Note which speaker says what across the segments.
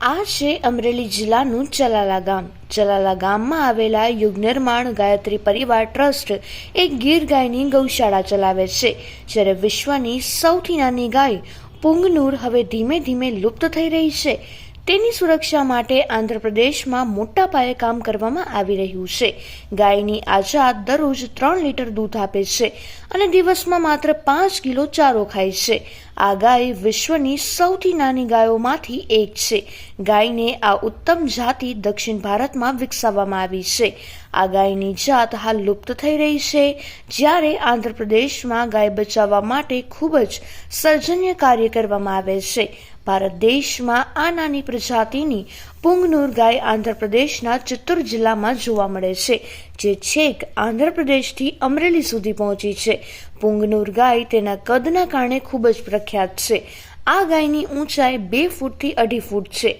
Speaker 1: આ છે અમરેલી જિલ્લાનું ચલાલા ગામ ચલાલા ગામમાં આવેલા યુગ નિર્માણ ગાયત્રી પરિવાર ટ્રસ્ટ એક ગીર ગાયની ગૌશાળા ચલાવે છે, જ્યારે વિશ્વની સૌથી નાની ગાય પુંગનૂર હવે ધીમે ધીમે લુપ્ત થઈ રહી છે. તેની સુરક્ષા માટે આંધ્રપ્રદેશમાં મોટા પાયે કામ કરવામાં આવી રહ્યું છે. ગાયની આઝાદ દરરોજ ત્રણ લીટર દૂધ આપે છે અને દિવસમાં માત્ર પાંચ કિલો ચારો ખાય છે. આ ગાય વિશ્વની સૌથી નાની ગાયોમાંથી એક છે. ગાયને આ ઉત્તમ જાતિ દક્ષિણ ભારતમાં વિકસાવવામાં આવી છે. આ ગાયની જાત હાલ લુપ્ત થઈ રહી છે, જ્યારે આંધ્રપ્રદેશમાં ગાય બચાવવા માટે ખૂબ જ સર્જન્ય કાર્ય કરવામાં આવે છે. ભારત દેશમાં આ નાની પ્રજાતિની પુંગનુર ગાય આંધ્રપ્રદેશના ચિત્તૂર જિલ્લામાં જોવા મળે છે, જે છેક આંધ્રપ્રદેશથી અમરેલી સુધી પહોંચી છે. પુંગનુર ગાય તેના કદના કારણે ખૂબ જ પ્રખ્યાત છે. આ ગાયની ઊંચાઈ બે ફૂટથી અઢી ફૂટ છે.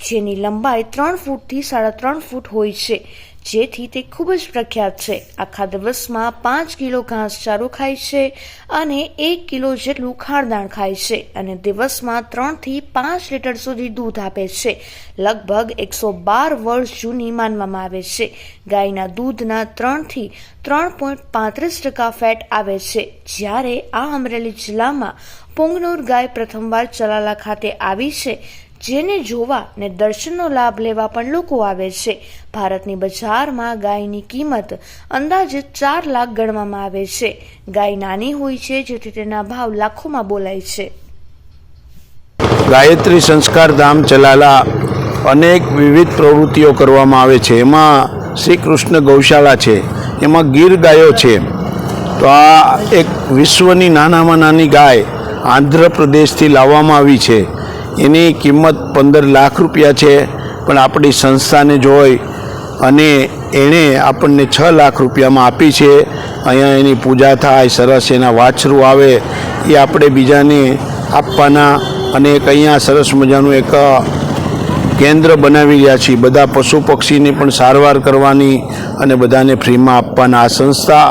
Speaker 1: જેની લંબાઈ ત્રણ ફૂટથી સાડા ત્રણ ફૂટ હોય છે, જેથી તે ખૂબ જ પ્રખ્યાત છે. આખા દિવસમાં પાંચ કિલો ઘાસચારો ખાય છે અને એક કિલો જેટલું ખાણદાણ ખાય છે અને દિવસમાં ત્રણથી પાંચ લીટર સુધી દૂધ આપે છે. લગભગ એકસો બાર વર્ષ જૂની માનવામાં આવે છે. ગાયના દૂધના ત્રણથી ત્રણ પોઈન્ટ પાંત્રીસ ટકા ફેટ આવે છે. જ્યારે આ અમરેલી જિલ્લામાં પોંગનોર ગાય પ્રથમવાર ચલાલા ખાતે આવી છે જેને જોવા ને દર્શનનો લાભ લેવા પણ લોકો આવે છે. ભારતની બજારમાં ગાયની કિંમત અંદાજે ચાર લાખ ગણવામાં આવે છે. ગાય નાની હોય છે જેથી તેના ભાવ લાખોમાં બોલાય છે.
Speaker 2: ગાયત્રી સંસ્કાર ધામ ચલાલા અનેક વિવિધ પ્રવૃત્તિઓ કરવામાં આવે છે. એમાં શ્રી કૃષ્ણ ગૌશાળા છે. એમાં ગીર ગાયો છે. તો આ એક વિશ્વની નાનામાં નાની ગાય આંધ્રપ્રદેશથી લાવવામાં આવી છે. એની કિંમત પંદર લાખ રૂપિયા છે, પણ આપણી સંસ્થાને જોઈ અને એણે આપણને છ લાખ રૂપિયામાં આપી છે. અહીંયા એની પૂજા થાય, સરસ એના વાછરું આવે, એ આપણે બીજાને આપવાના અને એક અહીંયા સરસ મજાનું એક કેન્દ્ર બનાવી રહ્યા છીએ. બધા પશુ પક્ષીની પણ સારવાર કરવાની અને બધાને ફ્રીમાં આપવાના. આ સંસ્થા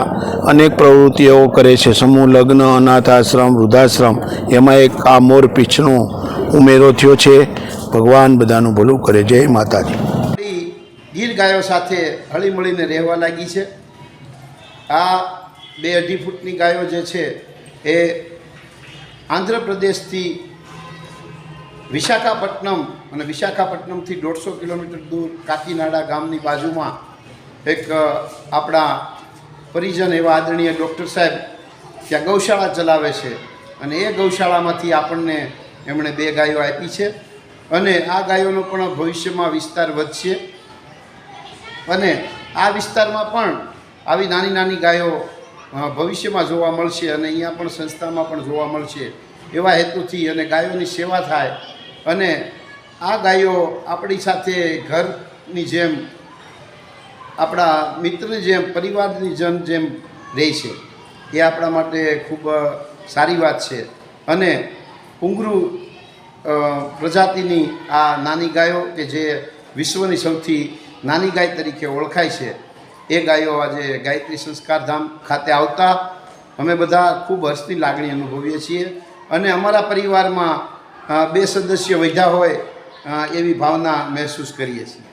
Speaker 2: અનેક પ્રવૃત્તિઓ કરે છે. સમૂહ લગ્ન અનાથ આશ્રમ વૃદ્ધાશ્રમ, એમાં એક આ મોર પીછનો ઉમેરો થયો છે. ભગવાન બધાનું ભલું કરે. જય માતાજી.
Speaker 3: ગીર ગાયો સાથે હળીમળીને રહેવા લાગી છે. આ બે અઢી ફૂટની ગાયો જે છે એ આંધ્રપ્રદેશથી વિશાખાપટ્ટનમ અને વિશાખાપટ્ટનમથી દોઢસો કિલોમીટર દૂર કાકીનાડા ગામની બાજુમાં એક આપણા પરિજન એવા આદરણીય ડૉક્ટર સાહેબ ત્યાં ગૌશાળા ચલાવે છે. અને એ ગૌશાળામાંથી આપણને એમણે બે ગાયો આપી છે અને આ ગાયોનો પણ ભવિષ્યમાં વિસ્તાર વધશે. અને આ વિસ્તારમાં પણ આવી નાની નાની ગાયો ભવિષ્યમાં જોવા મળશે અને અહીંયા પણ સંસ્થામાં પણ જોવા મળશે એવા હેતુથી અને ગાયોની સેવા થાય. અને આ ગાયો આપણી સાથે ઘરની જેમ, આપણા મિત્રની જેમ, પરિવારની જન જેમ રહે છે. એ આપણા માટે ખૂબ સારી વાત છે. અને પુંગરું પ્રજાતિની આ નાની ગાયો કે જે વિશ્વની સૌથી નાની ગાય તરીકે ઓળખાય છે, એ ગાયો આજે ગાયત્રી સંસ્કાર ધામ ખાતે આવતા અમે બધા ખૂબ હર્ષની લાગણી અનુભવીએ છીએ અને અમારા પરિવારમાં બે સદસ્ય વધ્યા હોય એવી ભાવના મહેસૂસ કરીએ છીએ.